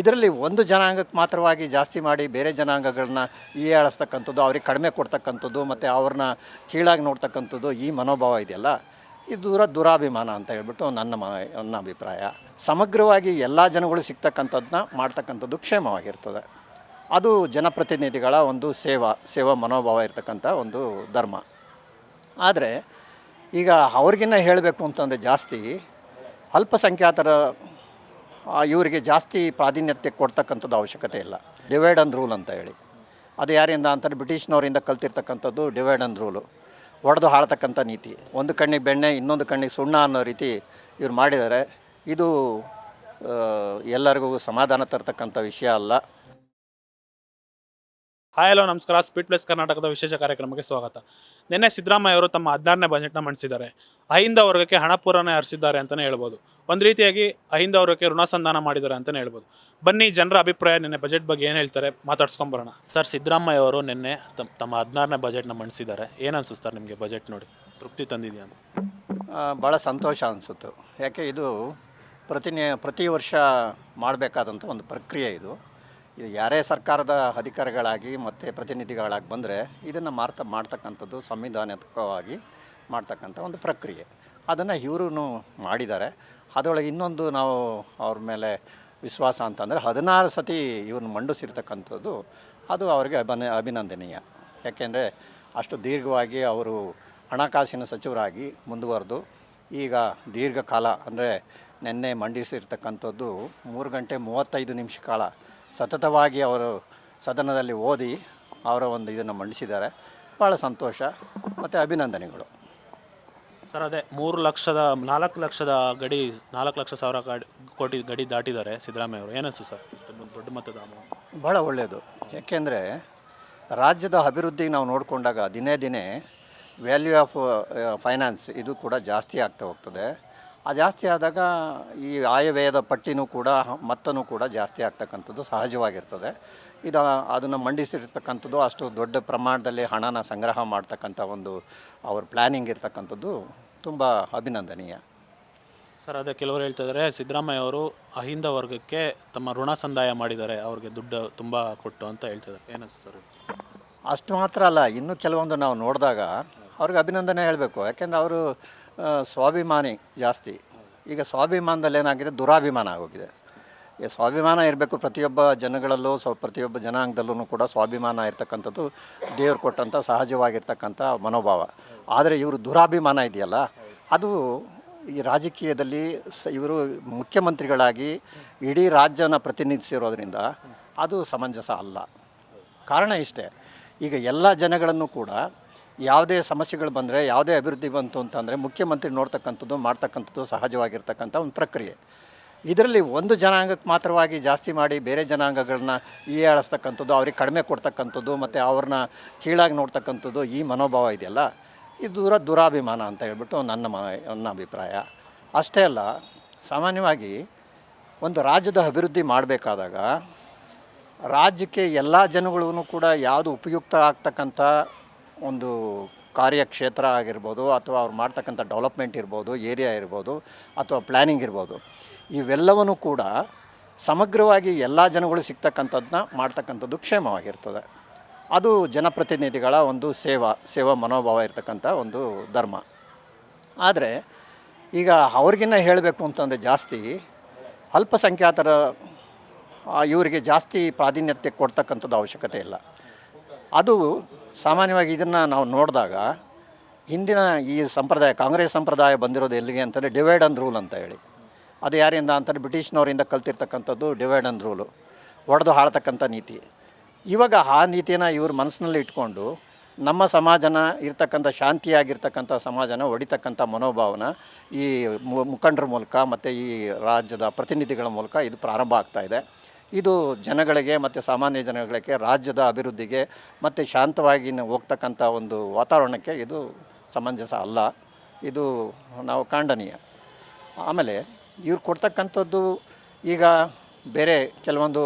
ಇದರಲ್ಲಿ ಒಂದು ಜನಾಂಗಕ್ಕೆ ಮಾತ್ರವಾಗಿ ಜಾಸ್ತಿ ಮಾಡಿ ಬೇರೆ ಜನಾಂಗಗಳನ್ನ ಹೀಯಾಳಿಸ್ತಕ್ಕಂಥದ್ದು, ಅವ್ರಿಗೆ ಕಡಿಮೆ ಕೊಡ್ತಕ್ಕಂಥದ್ದು ಮತ್ತು ಅವ್ರನ್ನ ಕೀಳಾಗಿ ನೋಡ್ತಕ್ಕಂಥದ್ದು ಈ ಮನೋಭಾವ ಇದೆಯಲ್ಲ? ಇದು ದೂರ ದುರಾಭಿಮಾನ ಅಂತ ಹೇಳ್ಬಿಟ್ಟು ನನ್ನ ಮ ನನ್ನ ಅಭಿಪ್ರಾಯ. ಸಮಗ್ರವಾಗಿ ಎಲ್ಲ ಜನಗಳು ಸಿಗ್ತಕ್ಕಂಥದ್ದನ್ನ ಮಾಡ್ತಕ್ಕಂಥದ್ದು ಕ್ಷೇಮವಾಗಿರ್ತದೆ. ಅದು ಜನಪ್ರತಿನಿಧಿಗಳ ಒಂದು ಸೇವಾ ಸೇವಾ ಮನೋಭಾವ ಇರತಕ್ಕಂಥ ಒಂದು ಧರ್ಮ. ಆದರೆ ಈಗ ಅವ್ರಿಗಿನ್ನ ಹೇಳಬೇಕು ಅಂತಂದರೆ ಜಾಸ್ತಿ ಅಲ್ಪಸಂಖ್ಯಾತರ ಇವರಿಗೆ ಜಾಸ್ತಿ ಪ್ರಾಧಾನ್ಯತೆ ಕೊಡ್ತಕ್ಕಂಥದ್ದು ಅವಶ್ಯಕತೆ ಇಲ್ಲ. ಡಿವೈಡ್ ಆ್ಯಂಡ್ ರೂಲ್ ಅಂತ ಹೇಳಿ. ಅದು ಯಾರಿಂದ ಅಂತಾರೆ ಬ್ರಿಟಿಷ್ನವರಿಂದ ಕಲ್ತಿರ್ತಕ್ಕಂಥದ್ದು ಡಿವೈಡ್ ಅಂಡ್ ರೂಲು. ಒಡೆದು ಹಾಳ್ತಕ್ಕಂಥ ನೀತಿ. ಒಂದು ಕಣ್ಣಿಗೆ ಬೆಣ್ಣೆ, ಇನ್ನೊಂದು ಕಣ್ಣಿಗೆ ಸುಣ್ಣ ಅನ್ನೋ ರೀತಿ ಇವ್ರು ಮಾಡಿದ್ದಾರೆ. ಇದು ಎಲ್ಲರಿಗೂ ಸಮಾಧಾನ ತರ್ತಕ್ಕಂಥ ವಿಷಯ ಅಲ್ಲ. ಹಾಯ್ ಹಲೋ ನಮಸ್ಕಾರ. ಸ್ಪೀಡ್ ಪ್ಲಸ್ ಕರ್ನಾಟಕದ ವಿಶೇಷ ಕಾರ್ಯಕ್ರಮಕ್ಕೆ ಸ್ವಾಗತ. ನಿನ್ನೆ ಸಿದ್ದರಾಮಯ್ಯ ಅವರು ತಮ್ಮ ಹದಿನಾರನೇ ಬಜೆಟ್ನ ಮಂಡಿಸಿದ್ದಾರೆ. ಅಹಿಂದ ವರ್ಗಕ್ಕೆ ಹಣ ಪೂರನೆ ಹರಿಸಿದ್ದಾರೆ ಅಂತಲೇ ಹೇಳ್ಬೋದು. ಒಂದು ರೀತಿಯಾಗಿ ಅಹಿಂದ ವರ್ಗಕ್ಕೆ ಋಣಸಂಧಾನ ಮಾಡಿದ್ದಾರೆ ಅಂತಲೇ ಹೇಳ್ಬೋದು. ಬನ್ನಿ ಜನರ ಅಭಿಪ್ರಾಯ ನಿನ್ನೆ ಬಜೆಟ್ ಬಗ್ಗೆ ಏನು ಹೇಳ್ತಾರೆ ಮಾತಾಡ್ಸ್ಕೊಂಬರೋಣ. ಸರ್ ಸಿದ್ದರಾಮಯ್ಯ ಅವರು ನಿನ್ನೆ ತಮ್ಮ ತಮ್ಮ ಹದಿನಾರನೇ ಬಜೆಟ್ನ ಮಂಡಿಸಿದ್ದಾರೆ. ಏನು ಅನ್ಸುತ್ತೆ ನಿಮಗೆ ಬಜೆಟ್ ನೋಡಿ? ತೃಪ್ತಿ ತಂದಿದೆಯಾ? ಅಂತ ಭಾಳ ಸಂತೋಷ ಅನಿಸುತ್ತೆ. ಯಾಕೆ ಇದು ಪ್ರತಿನಿ ಪ್ರತಿ ವರ್ಷ ಮಾಡಬೇಕಾದಂಥ ಒಂದು ಪ್ರಕ್ರಿಯೆ ಇದು. ಯಾರೇ ಸರ್ಕಾರದ ಅಧಿಕಾರಿಗಳಾಗಿ ಮತ್ತು ಪ್ರತಿನಿಧಿಗಳಾಗಿ ಬಂದರೆ ಇದನ್ನು ಮಾರ್ತ ಮಾಡ್ತಕ್ಕಂಥದ್ದು ಸಂವಿಧಾನಾತ್ಮಕವಾಗಿ ಮಾಡ್ತಕ್ಕಂಥ ಒಂದು ಪ್ರಕ್ರಿಯೆ. ಅದನ್ನು ಇವರು ಮಾಡಿದ್ದಾರೆ. ಅದರೊಳಗೆ ಇನ್ನೊಂದು ನಾವು ಅವ್ರ ಮೇಲೆ ವಿಶ್ವಾಸ ಅಂತಂದರೆ ಹದಿನಾರು ಸತಿ ಇವ್ರನ್ನ ಮಂಡಿಸಿರ್ತಕ್ಕಂಥದ್ದು ಅದು ಅವರಿಗೆ ಅಭಿನ, ಅಭಿನಂದನೀಯ. ಯಾಕೆಂದರೆ ಅಷ್ಟು ದೀರ್ಘವಾಗಿ ಅವರು ಹಣಕಾಸಿನ ಸಚಿವರಾಗಿ ಮುಂದುವರೆದು ಈಗ ದೀರ್ಘಕಾಲ ಅಂದರೆ ನಿನ್ನೆ ಮಂಡಿಸಿರ್ತಕ್ಕಂಥದ್ದು ಮೂರು ಗಂಟೆ ಮೂವತ್ತೈದು ನಿಮಿಷ ಕಾಲ ಸತತವಾಗಿ ಅವರು ಸದನದಲ್ಲಿ ಓದಿ ಅವರ ಒಂದು ಇದನ್ನು ಮಂಡಿಸಿದ್ದಾರೆ. ಭಾಳ ಸಂತೋಷ ಮತ್ತು ಅಭಿನಂದನೆಗಳು. ಸರ್ ಅದೇ ಮೂರು ಲಕ್ಷದ ನಾಲ್ಕು ಲಕ್ಷದ ಗಡಿ ನಾಲ್ಕು ಲಕ್ಷ ಸಾವಿರ ಗಾಡಿ ಕೋಟಿ ಗಡಿ ದಾಟಿದ್ದಾರೆ ಸಿದ್ದರಾಮಯ್ಯ ಅವರು. ಏನನ್ಸು ಸರ್? ದೊಡ್ಡ ಮೊತ್ತದ ಭಾಳ ಒಳ್ಳೆಯದು. ಯಾಕೆಂದರೆ ರಾಜ್ಯದ ಅಭಿವೃದ್ಧಿಗೆ ನಾವು ನೋಡಿಕೊಂಡಾಗ ದಿನೇ ದಿನೇ ವ್ಯಾಲ್ಯೂ ಆಫ್ ಫೈನಾನ್ಸ್ ಇದು ಕೂಡ ಜಾಸ್ತಿ ಆಗ್ತಾ ಹೋಗ್ತದೆ. ಆ ಜಾಸ್ತಿ ಆದಾಗ ಈ ಆಯವ್ಯಯದ ಪಟ್ಟಿನೂ ಕೂಡ ಮೊತ್ತನೂ ಕೂಡ ಜಾಸ್ತಿ ಆಗ್ತಕ್ಕಂಥದ್ದು ಸಹಜವಾಗಿರ್ತದೆ. ಇದು ಅದನ್ನು ಮಂಡಿಸಿರ್ತಕ್ಕಂಥದ್ದು ಅಷ್ಟು ದೊಡ್ಡ ಪ್ರಮಾಣದಲ್ಲಿ ಹಣನ ಸಂಗ್ರಹ ಮಾಡ್ತಕ್ಕಂಥ ಒಂದು ಅವ್ರ ಪ್ಲ್ಯಾನಿಂಗ್ ಇರ್ತಕ್ಕಂಥದ್ದು ತುಂಬ ಅಭಿನಂದನೀಯ. ಸರ್ ಅದೇ ಕೆಲವರು ಹೇಳ್ತಿದ್ದಾರೆ ಸಿದ್ದರಾಮಯ್ಯ ಅವರು ಅಹಿಂದ ವರ್ಗಕ್ಕೆ ತಮ್ಮ ಋಣ ಸಂದಾಯ ಮಾಡಿದ್ದಾರೆ ಅವ್ರಿಗೆ ದುಡ್ಡು ತುಂಬ ಕೊಟ್ಟು ಅಂತ ಹೇಳ್ತಿದ್ದಾರೆ ಏನಿಸ್ತಾರೆ? ಅಷ್ಟು ಮಾತ್ರ ಅಲ್ಲ ಇನ್ನು ಕೆಲವೊಂದು ನಾವು ನೋಡಿದಾಗ ಅವ್ರಿಗೆ ಅಭಿನಂದನೆ ಹೇಳಬೇಕು. ಯಾಕೆಂದರೆ ಅವರು ಸ್ವಾಭಿಮಾನಿ ಜಾಸ್ತಿ. ಈಗ ಸ್ವಾಭಿಮಾನದಲ್ಲಿ ಏನಾಗಿದೆ ದುರಾಭಿಮಾನ ಆಗೋಗಿದೆ. ಈಗ ಸ್ವಾಭಿಮಾನ ಇರಬೇಕು ಪ್ರತಿಯೊಬ್ಬ ಜನಗಳಲ್ಲೂ ಸ್ವ ಪ್ರತಿಯೊಬ್ಬ ಜನಾಂಗದಲ್ಲೂ ಕೂಡ ಸ್ವಾಭಿಮಾನ ಇರತಕ್ಕಂಥದ್ದು ದೇವ್ರು ಕೊಟ್ಟಂಥ ಸಹಜವಾಗಿರ್ತಕ್ಕಂಥ ಮನೋಭಾವ. ಆದರೆ ಇವರು ದುರಾಭಿಮಾನ ಇದೆಯಲ್ಲ, ಅದು ಈ ರಾಜಕೀಯದಲ್ಲಿ ಸ, ಇವರು ಮುಖ್ಯಮಂತ್ರಿಗಳಾಗಿ ಇಡೀ ರಾಜ್ಯನ ಪ್ರತಿನಿಧಿಸಿರೋದ್ರಿಂದ ಅದು ಸಮಂಜಸ ಅಲ್ಲ. ಕಾರಣ ಇಷ್ಟೇ. ಈಗ ಎಲ್ಲ ಜನಗಳನ್ನು ಕೂಡ ಯಾವುದೇ ಸಮಸ್ಯೆಗಳು ಬಂದರೆ, ಯಾವುದೇ ಅಭಿವೃದ್ಧಿ ಬಂತು ಅಂತಂದರೆ ಮುಖ್ಯಮಂತ್ರಿ ನೋಡ್ತಕ್ಕಂಥದ್ದು, ಮಾಡ್ತಕ್ಕಂಥದ್ದು ಸಹಜವಾಗಿರ್ತಕ್ಕಂಥ ಒಂದು ಪ್ರಕ್ರಿಯೆ. ಇದರಲ್ಲಿ ಒಂದು ಜನಾಂಗಕ್ಕೆ ಮಾತ್ರವಾಗಿ ಜಾಸ್ತಿ ಮಾಡಿ ಬೇರೆ ಜನಾಂಗಗಳನ್ನ ಈ ಆಳಿಸ್ತಕ್ಕಂಥದ್ದು ಅವ್ರಿಗೆ ಕಡಿಮೆ ಕೊಡ್ತಕ್ಕಂಥದ್ದು ಮತ್ತು ಅವ್ರನ್ನ ಕೀಳಾಗಿ ನೋಡ್ತಕ್ಕಂಥದ್ದು ಈ ಮನೋಭಾವ ಇದೆಯಲ್ಲ? ಇದು ದೂರ ದುರಾಭಿಮಾನ ಅಂತ ಹೇಳ್ಬಿಟ್ಟು ನನ್ನ ಮ, ನನ್ನ ಅಭಿಪ್ರಾಯ. ಅಷ್ಟೇ ಅಲ್ಲ, ಸಾಮಾನ್ಯವಾಗಿ ಒಂದು ರಾಜ್ಯದ ಅಭಿವೃದ್ಧಿ ಮಾಡಬೇಕಾದಾಗ ರಾಜ್ಯಕ್ಕೆ ಎಲ್ಲ ಜನಗಳೂ ಕೂಡ ಯಾವುದು ಉಪಯುಕ್ತ ಆಗ್ತಕ್ಕಂಥ ಒಂದು ಕಾರ್ಯಕ್ಷೇತ್ರ ಆಗಿರ್ಬೋದು ಅಥವಾ ಅವ್ರು ಮಾಡ್ತಕ್ಕಂಥ ಡೆವಲಪ್ಮೆಂಟ್ ಇರ್ಬೋದು, ಏರಿಯಾ ಇರ್ಬೋದು ಅಥವಾ ಪ್ಲ್ಯಾನಿಂಗ್ ಇರ್ಬೋದು, ಇವೆಲ್ಲವನ್ನೂ ಕೂಡ ಸಮಗ್ರವಾಗಿ ಎಲ್ಲ ಜನಗಳು ಸಿಗ್ತಕ್ಕಂಥದ್ದನ್ನ ಮಾಡ್ತಕ್ಕಂಥದ್ದು ಕ್ಷೇಮವಾಗಿರ್ತದೆ. ಅದು ಜನಪ್ರತಿನಿಧಿಗಳ ಒಂದು ಸೇವಾ ಸೇವಾ ಮನೋಭಾವ ಇರತಕ್ಕಂಥ ಒಂದು ಧರ್ಮ. ಆದರೆ ಈಗ ಅವ್ರಿಗಿನ್ನ ಹೇಳಬೇಕು ಅಂತಂದರೆ ಜಾಸ್ತಿ ಅಲ್ಪಸಂಖ್ಯಾತರ ಇವರಿಗೆ ಜಾಸ್ತಿ ಪ್ರಾಧಾನ್ಯತೆ ಕೊಡ್ತಕ್ಕಂಥದ್ದು ಅವಶ್ಯಕತೆ ಇಲ್ಲ. ಅದು ಸಾಮಾನ್ಯವಾಗಿ ಇದನ್ನು ನಾವು ನೋಡಿದಾಗ ಹಿಂದಿನ ಈ ಸಂಪ್ರದಾಯ, ಕಾಂಗ್ರೆಸ್ ಸಂಪ್ರದಾಯ ಬಂದಿರೋದು ಎಲ್ಲಿಗೆ ಅಂತಂದರೆ ಡಿವೈಡ್ ಅಂಡ್ ರೂಲ್ ಅಂತ ಹೇಳಿ. ಅದು ಯಾರಿಂದ ಅಂತಂದರೆ ಬ್ರಿಟಿಷ್ನವರಿಂದ ಕಲ್ತಿರ್ತಕ್ಕಂಥದ್ದು ಡಿವೈಡ್ ಅಂಡ್ ರೂಲು ಒಡೆದು ಹಾಳ್ತಕ್ಕಂಥ ನೀತಿ. ಇವಾಗ ಆ ನೀತಿನ ಇವ್ರ ಮನಸ್ಸಿನಲ್ಲಿ ಇಟ್ಕೊಂಡು ನಮ್ಮ ಸಮಾಜನ ಇರ್ತಕ್ಕಂಥ ಶಾಂತಿಯಾಗಿರ್ತಕ್ಕಂಥ ಸಮಾಜನ ಹೊಡಿತಕ್ಕಂಥ ಮನೋಭಾವನ ಈ ಮುಖಂಡರ ಮೂಲಕ ಮತ್ತು ಈ ರಾಜ್ಯದ ಪ್ರತಿನಿಧಿಗಳ ಮೂಲಕ ಇದು ಪ್ರಾರಂಭ ಆಗ್ತಾ ಇದೆ ಜನಗಳಿಗೆ ಮತ್ತು ಸಾಮಾನ್ಯ ಜನಗಳಿಗೆ, ರಾಜ್ಯದ ಅಭಿವೃದ್ಧಿಗೆ ಮತ್ತು ಶಾಂತವಾಗಿ ಹೋಗ್ತಕ್ಕಂಥ ಒಂದು ವಾತಾವರಣಕ್ಕೆ ಇದು ಸಮಂಜಸ ಅಲ್ಲ. ಇದು ನಾವು ಖಂಡನೀಯ. ಆಮೇಲೆ ಇವ್ರು ಕೊಡ್ತಕ್ಕಂಥದ್ದು ಈಗ ಬೇರೆ ಕೆಲವೊಂದು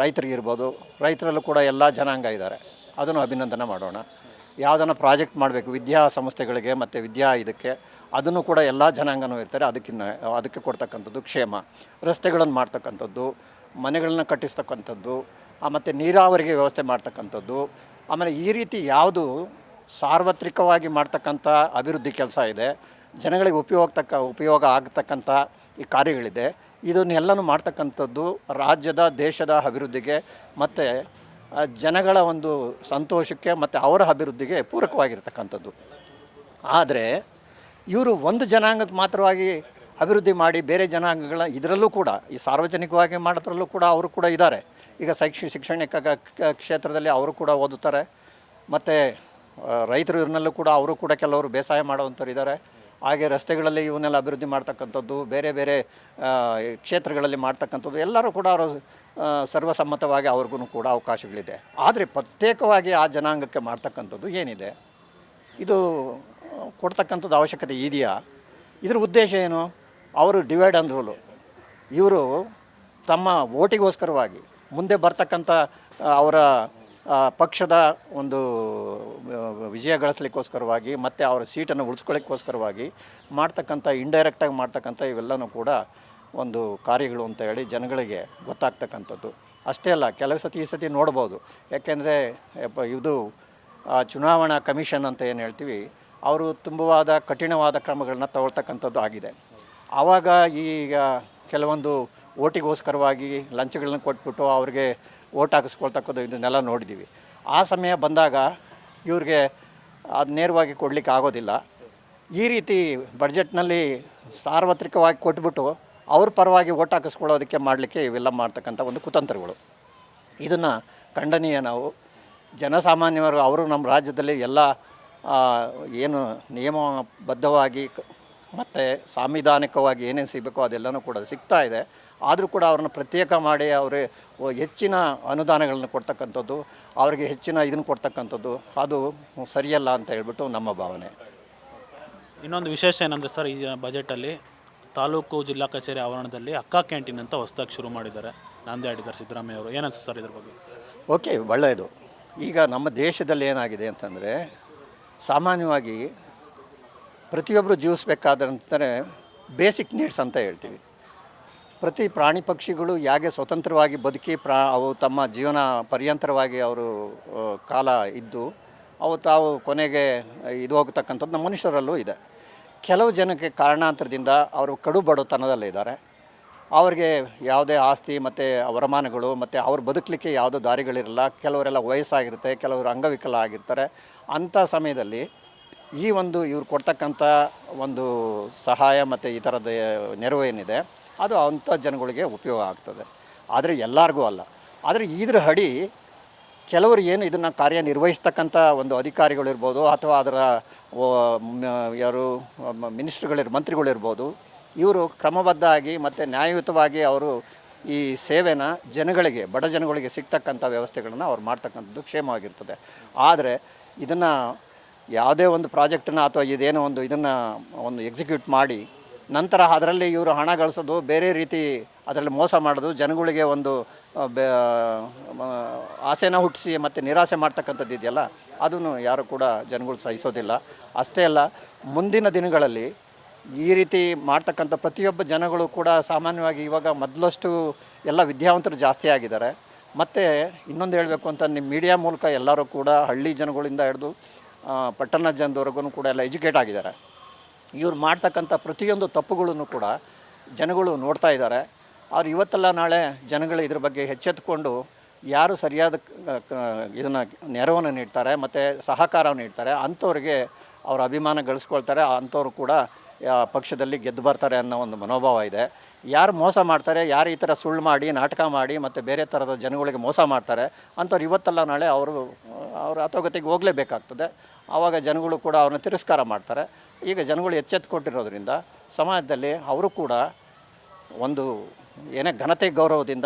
ರೈತರಿಗಿರ್ಬೋದು ರೈತರಲ್ಲೂ ಕೂಡ ಎಲ್ಲ ಜನಾಂಗ ಇದ್ದಾರೆ. ಅದನ್ನು ಅಭಿನಂದನೆ ಮಾಡೋಣ. ಯಾವುದನ್ನು ಪ್ರಾಜೆಕ್ಟ್ ಮಾಡಬೇಕು, ವಿದ್ಯಾ ಸಂಸ್ಥೆಗಳಿಗೆ ಮತ್ತು ವಿದ್ಯಾ ಇದಕ್ಕೆ, ಅದನ್ನು ಕೂಡ ಎಲ್ಲ ಜನಾಂಗನೂ ಇರ್ತಾರೆ. ಅದಕ್ಕಿನ್ನ, ಅದಕ್ಕೆ ಕೊಡ್ತಕ್ಕಂಥದ್ದು ಕ್ಷೇಮ. ರಸ್ತೆಗಳನ್ನು ಮಾಡ್ತಕ್ಕಂಥದ್ದು ಮನೆಗಳನ್ನ ಕಟ್ಟಿಸ್ತಕ್ಕಂಥದ್ದು ಮತ್ತು ನೀರಾವರಿಗೆ ವ್ಯವಸ್ಥೆ ಮಾಡ್ತಕ್ಕಂಥದ್ದು, ಆಮೇಲೆ ಈ ರೀತಿ ಯಾವುದು ಸಾರ್ವತ್ರಿಕವಾಗಿ ಮಾಡ್ತಕ್ಕಂಥ ಅಭಿವೃದ್ಧಿ ಕೆಲಸ ಇದೆ, ಜನಗಳಿಗೆ ಉಪಯೋಗ ತಕ್ಕ ಉಪಯೋಗ ಆಗತಕ್ಕಂಥ ಈ ಕಾರ್ಯಗಳಿದೆ. ಇದನ್ನೆಲ್ಲನೂ ಮಾಡ್ತಕ್ಕಂಥದ್ದು ರಾಜ್ಯದ, ದೇಶದ ಅಭಿವೃದ್ಧಿಗೆ ಮತ್ತು ಜನಗಳ ಒಂದು ಸಂತೋಷಕ್ಕೆ ಮತ್ತು ಅವರ ಅಭಿವೃದ್ಧಿಗೆ ಪೂರಕವಾಗಿರ್ತಕ್ಕಂಥದ್ದು. ಆದರೆ ಇವರು ಒಂದು ಜನಾಂಗಕ್ಕೆ ಮಾತ್ರವಾಗಿ ಅಭಿವೃದ್ಧಿ ಮಾಡಿ ಬೇರೆ ಜನಾಂಗಗಳ ಇದರಲ್ಲೂ ಕೂಡ, ಈ ಸಾರ್ವಜನಿಕವಾಗಿ ಮಾಡೋದ್ರಲ್ಲೂ ಕೂಡ ಅವರು ಕೂಡ ಇದ್ದಾರೆ. ಈಗ ಶೈಕ್ಷ ಶಿಕ್ಷಣಿಕ ಕ್ಷೇತ್ರದಲ್ಲಿ ಅವರು ಕೂಡ ಓದುತ್ತಾರೆ. ಮತ್ತು ರೈತರು ಇವ್ರನ್ನಲ್ಲೂ ಕೂಡ ಅವರು ಕೂಡ ಕೆಲವರು ಬೇಸಾಯ ಮಾಡುವಂಥವ್ರು ಇದ್ದಾರೆ. ಹಾಗೆ ರಸ್ತೆಗಳಲ್ಲಿ ಇವನ್ನೆಲ್ಲ ಅಭಿವೃದ್ಧಿ ಮಾಡ್ತಕ್ಕಂಥದ್ದು, ಬೇರೆ ಬೇರೆ ಕ್ಷೇತ್ರಗಳಲ್ಲಿ ಮಾಡ್ತಕ್ಕಂಥದ್ದು, ಎಲ್ಲರೂ ಕೂಡ ಅವರು ಸರ್ವಸಮ್ಮತವಾಗಿ ಅವ್ರಿಗೂ ಕೂಡ ಅವಕಾಶಗಳಿದೆ. ಆದರೆ ಪ್ರತ್ಯೇಕವಾಗಿ ಆ ಜನಾಂಗಕ್ಕೆ ಮಾಡ್ತಕ್ಕಂಥದ್ದು ಏನಿದೆ? ಇದು, ಕೊಡ್ತಕ್ಕಂಥದ್ದು ಅವಶ್ಯಕತೆ ಇದೆಯಾ? ಇದ್ರ ಉದ್ದೇಶ ಏನು? ಅವರು ಡಿವೈಡ್ ಆ್ಯಂಡ್ ರೂಲು ಇವರು ತಮ್ಮ ಓಟಿಗೋಸ್ಕರವಾಗಿ ಮುಂದೆ ಬರ್ತಕ್ಕಂಥ ಅವರ ಪಕ್ಷದ ಒಂದು ವಿಜಯ ಗಳಿಸ್ಲಿಕ್ಕೋಸ್ಕರವಾಗಿ ಮತ್ತು ಅವರ ಸೀಟನ್ನು ಉಳಿಸ್ಕೊಳ್ಳೋಕ್ಕೋಸ್ಕರವಾಗಿ ಮಾಡ್ತಕ್ಕಂಥ ಇಂಡೈರೆಕ್ಟಾಗಿ ಮಾಡ್ತಕ್ಕಂಥ ಇವೆಲ್ಲನೂ ಕೂಡ ಒಂದು ಕಾರ್ಯಗಳು ಅಂತ ಹೇಳಿ ಜನಗಳಿಗೆ ಗೊತ್ತಾಗ್ತಕ್ಕಂಥದ್ದು. ಅಷ್ಟೇ ಅಲ್ಲ, ಕೆಲವು ಸತಿ ಈ ಸತಿ ನೋಡ್ಬೋದು. ಯಾಕೆಂದರೆ ಇದು ಚುನಾವಣಾ ಕಮಿಷನ್ ಅಂತ ಏನು ಹೇಳ್ತೀವಿ, ಅವರು ತುಂಬವಾದ ಕಠಿಣವಾದ ಕ್ರಮಗಳನ್ನ ತಗೊಳ್ತಕ್ಕಂಥದ್ದು ಆಗಿದೆ. ಆವಾಗ ಈಗ ಕೆಲವೊಂದು ಓಟಿಗೋಸ್ಕರವಾಗಿ ಲಂಚಗಳನ್ನ ಕೊಟ್ಬಿಟ್ಟು ಅವ್ರಿಗೆ ಓಟ್ ಹಾಕಿಸ್ಕೊಳ್ತಕ್ಕದ್ದು ಇದನ್ನೆಲ್ಲ ನೋಡಿದ್ದೀವಿ ಆ ಸಮಯ ಬಂದಾಗ ಇವ್ರಿಗೆ ಅದು ನೇರವಾಗಿ ಕೊಡಲಿಕ್ಕೆ ಆಗೋದಿಲ್ಲ. ಈ ರೀತಿ ಬಡ್ಜೆಟ್ನಲ್ಲಿ ಸಾರ್ವತ್ರಿಕವಾಗಿ ಕೊಟ್ಬಿಟ್ಟು ಅವ್ರ ಪರವಾಗಿ ಓಟ್ ಹಾಕಿಸ್ಕೊಳ್ಳೋದಕ್ಕೆ ಮಾಡಲಿಕ್ಕೆ ಇವೆಲ್ಲ ಮಾಡ್ತಕ್ಕಂಥ ಒಂದು ಕುತಂತ್ರಗಳು. ಇದನ್ನು ಖಂಡನೀಯ ನಾವು. ಜನಸಾಮಾನ್ಯರು, ಅವರು ನಮ್ಮ ರಾಜ್ಯದಲ್ಲಿ ಎಲ್ಲ ಏನು ನಿಯಮಬದ್ಧವಾಗಿ ಮತ್ತು ಸಾಂವಿಧಾನಿಕವಾಗಿ ಏನೇನು ಸಿಗಬೇಕೋ ಅದೆಲ್ಲನೂ ಕೂಡ ಸಿಗ್ತಾ ಇದೆ. ಆದರೂ ಕೂಡ ಅವ್ರನ್ನ ಪ್ರತ್ಯೇಕ ಮಾಡಿ ಅವ್ರಿಗೆ ಹೆಚ್ಚಿನ ಅನುದಾನಗಳನ್ನು ಕೊಡ್ತಕ್ಕಂಥದ್ದು ಅವರಿಗೆ ಹೆಚ್ಚಿನ ಇದನ್ನು ಕೊಡ್ತಕ್ಕಂಥದ್ದು ಅದು ಸರಿಯಲ್ಲ ಅಂತ ಹೇಳ್ಬಿಟ್ಟು ನಮ್ಮ ಭಾವನೆ. ಇನ್ನೊಂದು ವಿಶೇಷ ಏನಂದರೆ ಸರ್ ಈ ಬಜೆಟಲ್ಲಿ ತಾಲೂಕು ಜಿಲ್ಲಾ ಕಚೇರಿ ಆವರಣದಲ್ಲಿ ಅಕ್ಕ ಕ್ಯಾಂಟೀನ್ ಅಂತ ಹೊಸದಾಗಿ ಶುರು ಮಾಡಿದ್ದಾರೆ ನಾಂದಿ ಆಡಿದ್ದಾರೆ ಸಿದ್ದರಾಮಯ್ಯ ಅವರು. ಏನನ್ಸುತ್ತೆ ಸರ್ ಇದ್ರ ಬಗ್ಗೆ? ಓಕೆ ಒಳ್ಳೆಯದು. ಈಗ ನಮ್ಮ ದೇಶದಲ್ಲಿ ಏನಾಗಿದೆ ಅಂತಂದರೆ ಸಾಮಾನ್ಯವಾಗಿ ಪ್ರತಿಯೊಬ್ಬರು ಜೀವಿಸ್ಬೇಕಾದಂತಲೇ ಬೇಸಿಕ್ ನೀಡ್ಸ್ ಅಂತ ಹೇಳ್ತೀವಿ. ಪ್ರತಿ ಪ್ರಾಣಿ ಪಕ್ಷಿಗಳು ಹೇಗೆ ಸ್ವತಂತ್ರವಾಗಿ ಬದುಕಿ ಪ್ರಾ, ಅವು ತಮ್ಮ ಜೀವನ ಪರ್ಯಂತರವಾಗಿ ಅವರು ಕಾಲ ಇದ್ದು, ಅವು ತಾವು ಕೊನೆಗೆ ಇದು ಹೋಗ್ತಕ್ಕಂಥದ್ದು ನಮ್ಮ ಮನುಷ್ಯರಲ್ಲೂ ಇದೆ. ಕೆಲವು ಜನಕ್ಕೆ ಕಾರಣಾಂತರದಿಂದ ಅವರು ಕಡು ಬಡತನದಲ್ಲಿದ್ದಾರೆ ಅವ್ರಿಗೆ ಯಾವುದೇ ಆಸ್ತಿ ಮತ್ತು ವರಮಾನಗಳು ಮತ್ತು ಅವ್ರು ಬದುಕಲಿಕ್ಕೆ ಯಾವುದೋ ದಾರಿಗಳಿರಲ್ಲ, ಕೆಲವರೆಲ್ಲ ವಯಸ್ಸಾಗಿರುತ್ತೆ, ಕೆಲವರು ಅಂಗವಿಕಲ ಆಗಿರ್ತಾರೆ. ಅಂಥ ಸಮಯದಲ್ಲಿ ಈ ಒಂದು ಇವ್ರು ಕೊಡ್ತಕ್ಕಂಥ ಒಂದು ಸಹಾಯ ಮತ್ತು ಈ ಥರದ ನೆರವು ಏನಿದೆ, ಅದು ಅಂಥ ಜನಗಳಿಗೆ ಉಪಯೋಗ ಆಗ್ತದೆ. ಆದರೆ ಎಲ್ಲರಿಗೂ ಅಲ್ಲ. ಆದರೆ ಇದ್ರ ಅಡಿ ಕೆಲವರು ಏನು ಇದನ್ನು ಕಾರ್ಯನಿರ್ವಹಿಸ್ತಕ್ಕಂಥ ಒಂದು ಅಧಿಕಾರಿಗಳಿರ್ಬೋದು ಅಥವಾ ಅದರ ಯಾರು ಮಿನಿಸ್ಟ್ರುಗಳಿರ್ ಮಂತ್ರಿಗಳಿರ್ಬೋದು, ಇವರು ಕ್ರಮಬದ್ಧ ಆಗಿ ಮತ್ತು ನ್ಯಾಯಯುತವಾಗಿ ಅವರು ಈ ಸೇವೆನ ಜನಗಳಿಗೆ, ಬಡ ಜನಗಳಿಗೆ ಸಿಗ್ತಕ್ಕಂಥ ವ್ಯವಸ್ಥೆಗಳನ್ನು ಅವ್ರು ಮಾಡ್ತಕ್ಕಂಥದ್ದು ಕ್ಷೇಮವಾಗಿರ್ತದೆ. ಆದರೆ ಇದನ್ನು ಯಾವುದೇ ಒಂದು ಪ್ರಾಜೆಕ್ಟನ್ನ ಅಥವಾ ಇದೇನೋ ಒಂದು ಇದನ್ನು ಒಂದು ಎಕ್ಸಿಕ್ಯೂಟ್ ಮಾಡಿ, ನಂತರ ಅದರಲ್ಲಿ ಇವರು ಹಣ ಗಳಿಸೋದು, ಬೇರೆ ರೀತಿ ಅದರಲ್ಲಿ ಮೋಸ ಮಾಡೋದು, ಜನಗಳಿಗೆ ಒಂದು ಬೆ- ಆಸೆನ ಹುಟ್ಟಿಸಿ ಮತ್ತು ನಿರಾಸೆ ಮಾಡ್ತಕ್ಕಂಥದ್ದು ಇದೆಯಲ್ಲ, ಅದನ್ನು ಯಾರು ಕೂಡ ಜನಗಳು ಸಹಿಸೋದಿಲ್ಲ. ಅಷ್ಟೇ ಅಲ್ಲ, ಮುಂದಿನ ದಿನಗಳಲ್ಲಿ ಈ ರೀತಿ ಮಾಡ್ತಕ್ಕಂಥ ಪ್ರತಿಯೊಬ್ಬ ಜನಗಳು ಕೂಡ ಸಾಮಾನ್ಯವಾಗಿ ಇವಾಗ ಮೊದಲಷ್ಟು ಎಲ್ಲ ವಿದ್ಯಾವಂತರು ಜಾಸ್ತಿ ಆಗಿದ್ದಾರೆ. ಮತ್ತು ಇನ್ನೊಂದು ಹೇಳಬೇಕು ಅಂತ, ನಿಮ್ಮ ಮೀಡಿಯಾ ಮೂಲಕ ಎಲ್ಲರೂ ಕೂಡ ಹಳ್ಳಿ ಜನಗಳಿಂದ ಹಿಡಿದು ಪಟ್ಟಣ ಜನದವರೆಗೂ ಕೂಡ ಎಲ್ಲ ಎಜುಕೇಟ್ ಆಗಿದ್ದಾರೆ. ಇವ್ರು ಮಾಡ್ತಕ್ಕಂಥ ಪ್ರತಿಯೊಂದು ತಪ್ಪುಗಳನ್ನು ಕೂಡ ಜನಗಳು ನೋಡ್ತಾ ಇದ್ದಾರೆ. ಅವ್ರು ಇವತ್ತೆಲ್ಲ ನಾಳೆ ಜನಗಳು ಇದ್ರ ಬಗ್ಗೆ ಎಚ್ಚೆತ್ತುಕೊಂಡು ಯಾರು ಸರಿಯಾದ ಇದನ್ನು ನೆರವನ್ನು ನೀಡ್ತಾರೆ ಮತ್ತು ಸಹಕಾರವನ್ನು ನೀಡ್ತಾರೆ, ಅಂಥವ್ರಿಗೆ ಅವರ ಅಭಿಮಾನ ಗಳಿಸ್ಕೊಳ್ತಾರೆ, ಅಂಥವ್ರು ಕೂಡ ಪಕ್ಷದಲ್ಲಿ ಗೆದ್ದು ಬರ್ತಾರೆ ಅನ್ನೋ ಒಂದು ಮನೋಭಾವ ಇದೆ. ಯಾರು ಮೋಸ ಮಾಡ್ತಾರೆ, ಯಾರು ಈ ಥರ ಸುಳ್ಳು ಮಾಡಿ, ನಾಟಕ ಮಾಡಿ ಮತ್ತು ಬೇರೆ ಥರದ ಜನಗಳಿಗೆ ಮೋಸ ಮಾಡ್ತಾರೆ, ಅಂಥವ್ರು ಇವತ್ತಲ್ಲ ನಾಳೆ ಅವರು, ಅವ್ರ ಅತೋಗತಿಗೆ ಹೋಗಲೇಬೇಕಾಗ್ತದೆ. ಆವಾಗ ಜನಗಳು ಕೂಡ ಅವ್ರನ್ನ ತಿರಸ್ಕಾರ ಮಾಡ್ತಾರೆ. ಈಗ ಜನಗಳು ಎಚ್ಚೆತ್ತುಕೊಟ್ಟಿರೋದ್ರಿಂದ ಸಮಾಜದಲ್ಲಿ ಅವರು ಕೂಡ ಒಂದು ಏನೇ ಘನತೆ ಗೌರವದಿಂದ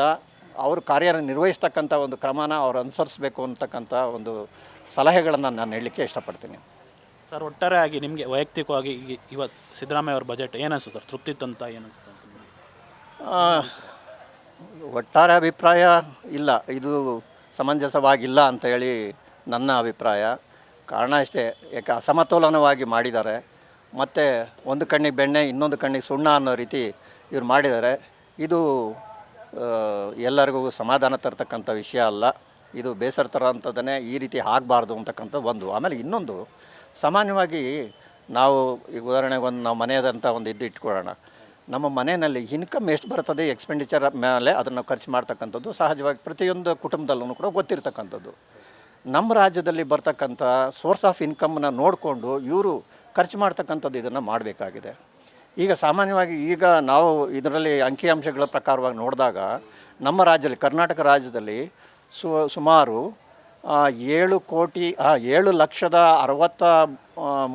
ಅವರು ಕಾರ್ಯ ನಿರ್ವಹಿಸ್ತಕ್ಕಂಥ ಒಂದು ಕ್ರಮನ ಅವ್ರು ಅನುಸರಿಸಬೇಕು ಅಂತಕ್ಕಂಥ ಒಂದು ಸಲಹೆಗಳನ್ನು ನಾನು ಹೇಳಲಿಕ್ಕೆ ಇಷ್ಟಪಡ್ತೀನಿ. ಸರ್ ಒಟ್ಟಾರೆಯಾಗಿ ನಿಮಗೆ ವೈಯಕ್ತಿಕವಾಗಿ ಇವತ್ತು ಸಿದ್ದರಾಮಯ್ಯ ಅವ್ರ ಬಜೆಟ್ ಏನಿಸ್ತು ಸರ್? ತೃಪ್ತಿ ಅಂತ? ಆ, ಒಟ್ಟಾರೆ ಅಭಿಪ್ರಾಯ ಇಲ್ಲ. ಇದು ಸಮಂಜಸವಾಗಿಲ್ಲ ಅಂತ ಹೇಳಿ ನನ್ನ ಅಭಿಪ್ರಾಯ. ಕಾರಣ ಅಷ್ಟೇ ಯಾಕೆ ಅಸಮತೋಲನವಾಗಿ ಮಾಡಿದ್ದಾರೆ, ಮತ್ತು ಒಂದು ಕಣ್ಣಿಗೆ ಬೆಣ್ಣೆ, ಇನ್ನೊಂದು ಕಣ್ಣಿಗೆ ಸುಣ್ಣ ಅನ್ನೋ ರೀತಿ ಇವ್ರು ಮಾಡಿದ್ದಾರೆ. ಇದು ಎಲ್ಲರಿಗೂ ಸಮಾಧಾನ ತರ್ತಕ್ಕಂಥ ವಿಷಯ ಅಲ್ಲ. ಇದು ಬೇಸರ ತರೋಂಥದ್ದನ್ನೇ ಈ ರೀತಿ ಆಗಬಾರ್ದು ಅಂತಕ್ಕಂಥ ಒಂದು. ಆಮೇಲೆ ಇನ್ನೊಂದು, ಸಾಮಾನ್ಯವಾಗಿ ನಾವು, ಈಗ ಉದಾಹರಣೆಗೆ ಒಂದು ನಾವು ಮನೆಯದಂಥ ಒಂದು ಇದು ಇಟ್ಕೊಳ್ಳೋಣ. ನಮ್ಮ ಮನೆಯಲ್ಲಿ ಇನ್ಕಮ್ ಎಷ್ಟು ಬರ್ತದೆ, ಎಕ್ಸ್ಪೆಂಡಿಚರ್ ಮೇಲೆ ಅದನ್ನು ಖರ್ಚು ಮಾಡ್ತಕ್ಕಂಥದ್ದು, ಸಹಜವಾಗಿ ಪ್ರತಿಯೊಂದು ಕುಟುಂಬದಲ್ಲೂ ಕೂಡ ಗೊತ್ತಿರ್ತಕ್ಕಂಥದ್ದು. ನಮ್ಮ ರಾಜ್ಯದಲ್ಲಿ ಬರ್ತಕ್ಕಂಥ ಸೋರ್ಸ್ ಆಫ್ ಇನ್ಕಮ್ನ ನೋಡಿಕೊಂಡು ಇವರು ಖರ್ಚು ಮಾಡ್ತಕ್ಕಂಥದ್ದು ಇದನ್ನು ಮಾಡಬೇಕಾಗಿದೆ. ಈಗ ಸಾಮಾನ್ಯವಾಗಿ ಈಗ ನಾವು ಇದರಲ್ಲಿ ಅಂಕಿಅಂಶಗಳ ಪ್ರಕಾರವಾಗಿ ನೋಡಿದಾಗ ನಮ್ಮ ರಾಜ್ಯದಲ್ಲಿ, ಕರ್ನಾಟಕ ರಾಜ್ಯದಲ್ಲಿ ಸು, ಸುಮಾರು ಏಳು ಕೋಟಿ ಏಳು ಲಕ್ಷದ ಅರವತ್ತ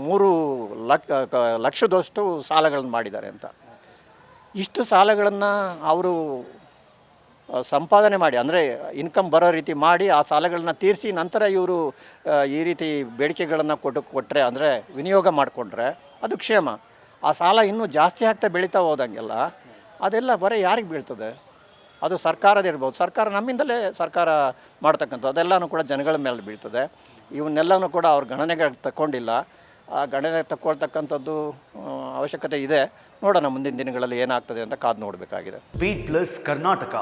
ಮೂರು ಲಕ್ಷದಷ್ಟು ಸಾಲಗಳನ್ನು ಮಾಡಿದ್ದಾರೆ ಅಂತ. ಇಷ್ಟು ಸಾಲಗಳನ್ನು ಅವರು ಸಂಪಾದನೆ ಮಾಡಿ, ಅಂದರೆ ಇನ್ಕಮ್ ಬರೋ ರೀತಿ ಮಾಡಿ ಆ ಸಾಲಗಳನ್ನ ತೀರಿಸಿ ನಂತರ ಇವರು ಈ ರೀತಿ ಬೇಡಿಕೆಗಳನ್ನು ಕೊಟ್ಟು ಕೊಟ್ಟರೆ ಅಂದರೆ ವಿನಿಯೋಗ ಮಾಡಿಕೊಂಡ್ರೆ ಅದು ಕ್ಷೇಮ. ಆ ಸಾಲ ಇನ್ನೂ ಜಾಸ್ತಿ ಆಗ್ತಾ ಬೆಳೀತಾ ಹೋದಂಗೆಲ್ಲ ಅದೆಲ್ಲ ಬರೀ ಯಾರಿಗೆ ಬೀಳ್ತದೆ? ಅದು ಸರ್ಕಾರದ ಇರ್ಬೋದು. ಸರ್ಕಾರ ನಮ್ಮಿಂದಲೇ ಸರ್ಕಾರ ಮಾಡ್ತಕ್ಕಂಥದ್ದು. ಅದೆಲ್ಲನೂ ಕೂಡ ಜನಗಳ ಮೇಲೆ ಬೀಳ್ತದೆ. ಇವನ್ನೆಲ್ಲನೂ ಕೂಡ ಅವ್ರ ಗಣನೆಗೆ ತಗೊಂಡಿಲ್ಲ ಆ ಗಣನೆ ತಗೊಳ್ತಕ್ಕಂಥದ್ದು ಅವಶ್ಯಕತೆ ಇದೆ. ನೋಡೋಣ ಮುಂದಿನ ದಿನಗಳಲ್ಲಿ ಏನಾಗ್ತದೆ ಅಂತ ಕಾದು ನೋಡಬೇಕಾಗಿದೆ. ಪ್ಲಸ್ ಕರ್ನಾಟಕ